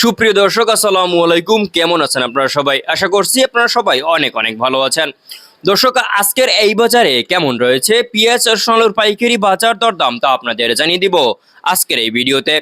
সুপ্রিয় দর্শক, আসসালামু আলাইকুম। কেমন আছেন আপনারা সবাই? আশা করছি আপনারা সবাই অনেক অনেক ভালো আছেন। দর্শক, আজকের এই বাজারে কেমন রয়েছে? পেঁয়াজ আর সোনালুর পাইকারি বাজার দরদাম তা আপনাদের জানিয়ে দিব আজকের এই ভিডিওতে।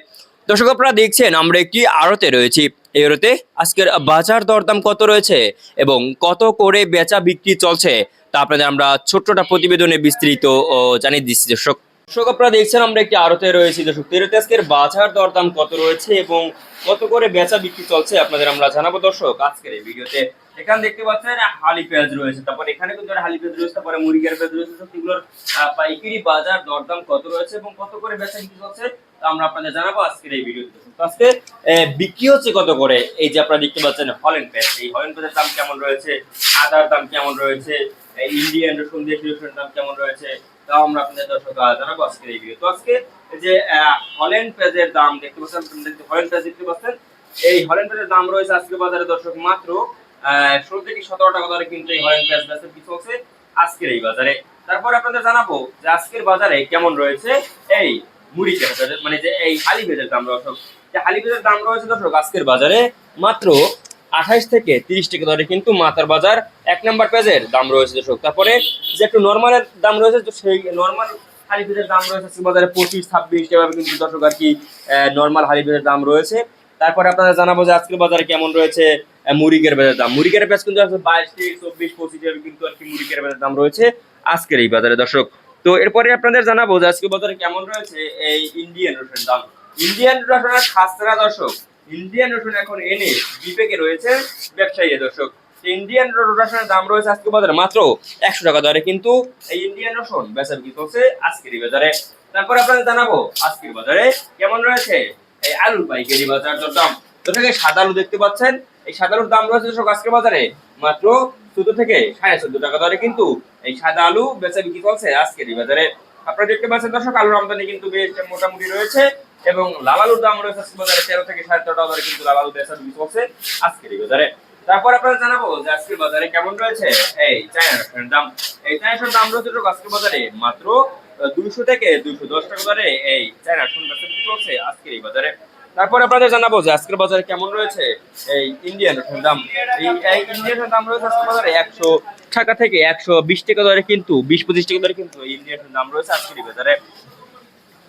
দর্শক, আপনারা দেখছেন, আমরা একটি আড়তে রয়েছি। এই আড়তে আজকের বাজার দরদাম কত রয়েছে এবং কত করে বেচা বিক্রি চলছে তা আপনাদের আমরা ছোট্টটা প্রতিবেদনে বিস্তৃত ও, জানিয়ে দিচ্ছি দর্শক। দর্শক, আপনারা দেখছেন আমরা একটি আড়তে রয়েছি। দর্শক তেরোতে আজকের বাজার দরদাম কত রয়েছে এবং কত করে বেচা বিক্রি চলছে আপনাদের আমরা জানাব। দর্শক, আজকের এই ভিডিওতে এখানে দেখতে পাচ্ছেন হালি পেঁয়াজ রয়েছে, তারপর এখানে কিন্তু হালি পেঁয়াজ রয়েছে, তারপরে মুরগির পেঁয়াজ রয়েছে সব এগুলোর পাইকারি বাজার দরদাম কত রয়েছে এবং কত করে বেচা বিক্রি চলছে আমরা আপনাদের জানাব আজকের এই ভিডিওতে। তো আজকে বিক্রি হচ্ছে কত করে? এই যে আপনারা দেখতে পাচ্ছেন হলেন পেঁয়াজ, এই হলেন পেঁয়াজের দাম কেমন রয়েছে? আদার দাম কেমন রয়েছে? ইন্ডিয়ান রসুন দেশি রসুনের দাম কেমন রয়েছে, তাও আমরা আপনাদের দর্শক জানাব আজকের এই ভিডিও তো আজকে যে হলেন পেঁয়াজের দাম দেখতে পাচ্ছেন হলেন পেঁয়াজ দেখতে পাচ্ছেন। এই হলেন পেঁয়াজের দাম রয়েছে আজকে বাজারে দর্শক মাত্র ষোলো থেকে সতেরো টাকা দরে কিন্তু এই হলেন পেঁয়াজ বেচা বিক্রি চলছে আজকের এই বাজারে। তারপর আপনাদের জানাব যে আজকের বাজারে কেমন রয়েছে এই মুড়ি পেঁয়াজের মানে যে এই হালি পেঁয়াজের দাম দর্শক যে হালি পেঁয়াজের দাম রয়েছে দর্শক আজকের বাজারে মাত্র আঠাইশ থেকে তিরিশ টাকা দরে কিন্তু মাথার বাজার এক নাম্বার পেজের দাম রয়েছে, দর্শক। তারপরে যে একটু নর্মালের দাম রয়েছে, তো সেই নর্মাল পেঁয়াজের দাম রয়েছে বাজারে পঁচিশ, ছাব্বিশ, এভাবে কিন্তু দর্শক আর কি নর্মাল পেঁয়াজের দাম রয়েছে। তারপরে আপনারা জানাব যে আজকের বাজারে কেমন রয়েছে মুরগির পেঁয়াজের দাম। মুরগির পেঁয়াজ কিন্তু আছে বাইশ থেকে চব্বিশ, পঁচিশ কিন্তু আর কি মুরগির পেঁয়াজের দাম রয়েছে আজকের এই বাজারে, দর্শক। তো এরপরে আপনাদের জানাব যে আজকের বাজারে কেমন রয়েছে এই ইন্ডিয়ান রসুনের দাম। ইন্ডিয়ান রসুনের খাসরা, দর্শক ইন্ডিয়ান রসুন এখন এনে বিপেকে রয়েছে ব্যবসায়ী দর্শক। ইন্ডিয়ান রসুনের দাম রয়েছে আজকে বাজারে মাত্র একশো টাকা দরে, কিন্তু এই ইন্ডিয়ান রসুন বেচা বিক্রি চলছে আজকের বাজারে। তারপর আপনাদের জানাব আজকের বাজারে কেমন রয়েছে এই আলুর পাইকারি বাজার দাম। তো থেকে সাদা আলু দেখতে পাচ্ছেন। এই সাদা আলুর দাম রয়েছে দর্শক আজকের বাজারে মাত্র চোদ্দ থেকে সাড়ে চোদ্দ টাকা দরে, কিন্তু এই সাদা আলু বেচা বিক্রি চলছে আজকের বাজারে। আপনারা দেখতে পাচ্ছেন দর্শক, আলুর আমদানি কিন্তু বেশ মোটামুটি রয়েছে এবং লাল আলুর দাম রয়েছে আজকের বাজারে তেরো থেকে সাড়ে তেরো দরে কিন্তু লাল আলু বেচা বিক্রি চলছে আজকের এই বাজারে। তারপর আপনারা জানাব যে আজকের বাজারে কেমন রয়েছে? এই চায়না রসুনের দাম। এই চায়না রসুনের দাম রয়েছে আজকের বাজারে মাত্র দুইশো থেকে দুইশো দশ টাকা দরে এই চায়না রসুন বেচা বিক্রি চলছে আজকের এই বাজারে। তারপর আপনাদের জানাব যে আজকের বাজারে কেমন রয়েছে এই ইন্ডিয়ান রসুনের দাম। এই ইন্ডিয়ান দাম রয়েছে আজকের বাজারে একশো টাকা থেকে একশো বিশ টাকা দরে কিন্তু, বিশ পঁচিশ টাকা দরে কিন্তু রসুনের দাম রয়েছে আজকের বাজারে।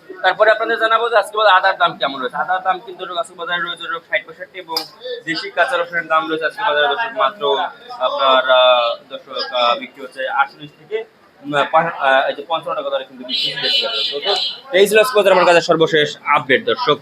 তারপরে আপনাদের জানাব যে আজকে বাজারে আদার দাম কেমন রয়েছে। আদার দাম কিন্তু আজকে বাজারে রয়েছে ষাট পঁয়ষট্টি এবং দেশি কাঁচা রসুনের দাম রয়েছে আজকে বাজারে দর্শক মাত্র আপনার দর্শক বিক্রি হচ্ছে আটচল্লিশ থেকে পঞ্চান্ন টাকা দরে কিন্তু বিক্রি হচ্ছে এই ছিল আজকে আমার কাছে সর্বশেষ আপডেট, দর্শক।